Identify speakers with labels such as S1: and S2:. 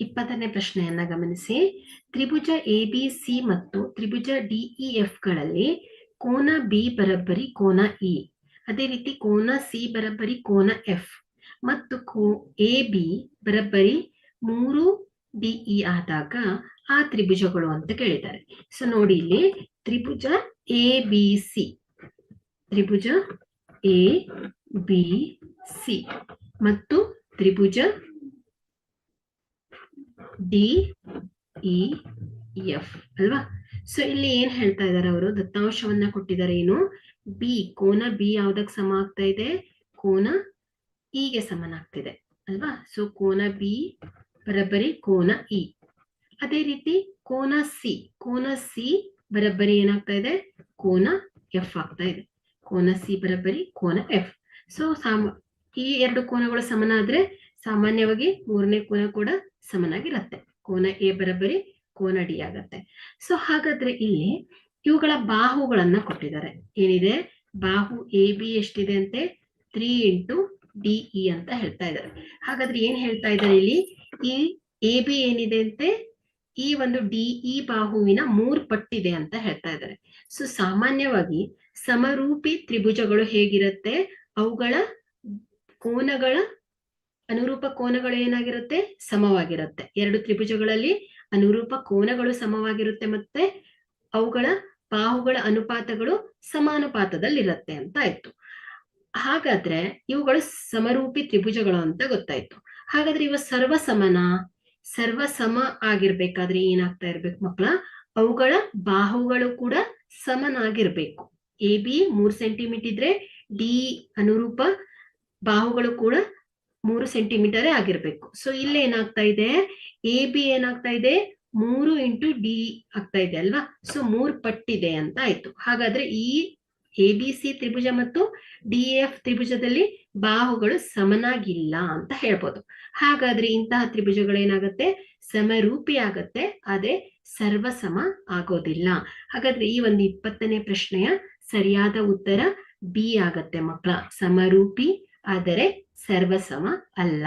S1: ಇಪ್ಪತ್ತನೇ ಪ್ರಶ್ನೆಯನ್ನ ಗಮನಿಸಿ. ತ್ರಿಭುಜ ಎ ಬಿ ಸಿ ಮತ್ತು ತ್ರಿಭುಜ ಡಿಇ ಎಫ್ಗಳಲ್ಲಿ ಕೋನ ಬಿ ಬರಬ್ಬರಿ, ಕೋನ ಇ ಅದೇ ರೀತಿ ಕೋನ ಸಿ ಬರಬ್ಬರಿ, ಕೋನ ಎಫ್ ಮತ್ತು ಕೋ ಎ ಬಿ ಬರಬ್ಬರಿ ಮೂರು ಡಿಇ ಆದಾಗ ಆ ತ್ರಿಭುಜಗಳು ಅಂತ ಕೇಳಿದ್ದಾರೆ. ಸೊ ನೋಡಿ ಇಲ್ಲಿ ತ್ರಿಭುಜ ಎ ಬಿ ಸಿ ತ್ರಿಭುಜ ಎ ಬಿ ಸಿ ಮತ್ತು ತ್ರಿಭುಜ ಡಿ ಇ ಎಫ್ ಅಲ್ವಾ? ಸೊ ಇಲ್ಲಿ ಏನ್ ಹೇಳ್ತಾ ಇದ್ದಾರೆ ಅವರು? ದತ್ತಾಂಶವನ್ನ ಕೊಟ್ಟಿದ್ದಾರೆ ಏನು? ಬಿ ಕೋನ ಬಿ ಯಾವ್ದಕ್ ಸಮ ಆಗ್ತಾ ಇದೆ? ಕೋನ ಇಗೆ ಸಮನಾಗ್ತಿದೆ ಅಲ್ವಾ? ಸೊ ಕೋನ ಬಿ ಬರಬ್ಬರಿ, ಕೋನ ಇ ಅದೇ ರೀತಿ ಕೋನ ಸಿ ಕೋನ ಸಿ ಬರಬ್ಬರಿ ಏನಾಗ್ತಾ ಇದೆ? ಕೋನ ಎಫ್ ಆಗ್ತಾ ಇದೆ. ಕೋನ ಸಿ ಬರಬ್ಬರಿ, ಕೋನ ಎಫ್ ಸೊ ಸಾಮ ಈ ಎರಡು ಕೋನಗಳು ಸಮನಾದ್ರೆ ಸಾಮಾನ್ಯವಾಗಿ ಮೂರನೇ ಕೋನ ಕೂಡ ಸಮನಾಗಿರತ್ತೆ. ಕೋನ ಎ ಬರಬರಿ, ಕೋನ ಡಿ ಆಗತ್ತೆ. ಸೊ ಹಾಗಾದ್ರೆ ಇಲ್ಲಿ ಇವುಗಳ ಬಾಹುಗಳನ್ನ ಕೊಟ್ಟಿದ್ದಾರೆ. ಏನಿದೆ? ಬಾಹು ಎ ಬಿ ಎಷ್ಟಿದೆ ಅಂತೆ? ತ್ರೀ ಇಂಟು ಡಿ ಅಂತ ಹೇಳ್ತಾ ಇದ್ದಾರೆ. ಹಾಗಾದ್ರೆ ಏನ್ ಹೇಳ್ತಾ ಇದ್ದಾರೆ ಇಲ್ಲಿ? ಈ ಎ ಬಿ ಏನಿದೆ ಅಂತೆ? ಈ ಒಂದು ಡಿ ಇ ಬಾಹುವಿನ ಮೂರ್ ಪಟ್ಟಿದೆ ಅಂತ ಹೇಳ್ತಾ ಇದ್ದಾರೆ. ಸೊ ಸಾಮಾನ್ಯವಾಗಿ ಸಮರೂಪಿ ತ್ರಿಭುಜಗಳು ಹೇಗಿರುತ್ತೆ? ಅವುಗಳ ಕೋನಗಳ ಅನುರೂಪ ಕೋನಗಳು ಏನಾಗಿರುತ್ತೆ? ಸಮವಾಗಿರುತ್ತೆ. ಎರಡು ತ್ರಿಭುಜಗಳಲ್ಲಿ ಅನುರೂಪ ಕೋನಗಳು ಸಮವಾಗಿರುತ್ತೆ ಮತ್ತೆ ಅವುಗಳ ಬಾಹುಗಳ ಅನುಪಾತಗಳು ಸಮಾನುಪಾತದಲ್ಲಿರುತ್ತೆ ಅಂತ ಆಯ್ತು. ಹಾಗಾದ್ರೆ ಇವುಗಳು ಸಮರೂಪಿ ತ್ರಿಭುಜಗಳು ಅಂತ ಗೊತ್ತಾಯ್ತು. ಹಾಗಾದ್ರೆ ಇವ ಸರ್ವ ಸಮನ ಸರ್ವ ಸಮ ಆಗಿರ್ಬೇಕಾದ್ರೆ ಏನಾಗ್ತಾ ಇರ್ಬೇಕು ಮಕ್ಕಳ? ಅವುಗಳ ಬಾಹುಗಳು ಕೂಡ ಸಮನಾಗಿರ್ಬೇಕು. ಎ, ಬಿ ಮೂರ್ ಸೆಂಟಿಮೀಟರ್ ಇದ್ರೆ ಡಿ ಅನುರೂಪ ಬಾಹುಗಳು ಕೂಡ ಮೂರು ಸೆಂಟಿಮೀಟರ್ ಆಗಿರ್ಬೇಕು. ಸೊ ಇಲ್ಲಿ ಏನಾಗ್ತಾ ಇದೆ? ಎ ಬಿ ಏನಾಗ್ತಾ ಇದೆ? ಮೂರು ಇಂಟು ಡಿ ಆಗ್ತಾ ಇದೆ ಅಲ್ವಾ? ಸೊ ಮೂರ್ ಪಟ್ಟಿದೆ ಅಂತ ಆಯ್ತು. ಹಾಗಾದ್ರೆ ಈ ಎ ಬಿ ಸಿ ತ್ರಿಭುಜ ಮತ್ತು ಡಿ ಎಫ್ ತ್ರಿಭುಜದಲ್ಲಿ ಬಾಹುಗಳು ಸಮನಾಗಿಲ್ಲ ಅಂತ ಹೇಳ್ಬೋದು. ಹಾಗಾದ್ರೆ ಇಂತಹ ತ್ರಿಭುಜಗಳು ಏನಾಗುತ್ತೆ ಸಮರೂಪಿ ಆಗತ್ತೆ, ಆದ್ರೆ ಸರ್ವಸಮ ಆಗೋದಿಲ್ಲ. ಹಾಗಾದ್ರೆ ಈ ಒಂದು ಇಪ್ಪತ್ತನೇ ಪ್ರಶ್ನೆಯ ಸರಿಯಾದ ಉತ್ತರ ಬಿ ಆಗತ್ತೆ ಮಕ್ಕಳ. ಸಮರೂಪಿ, ಆದರೆ ಸರ್ವಸಮ ಅಲ್ಲ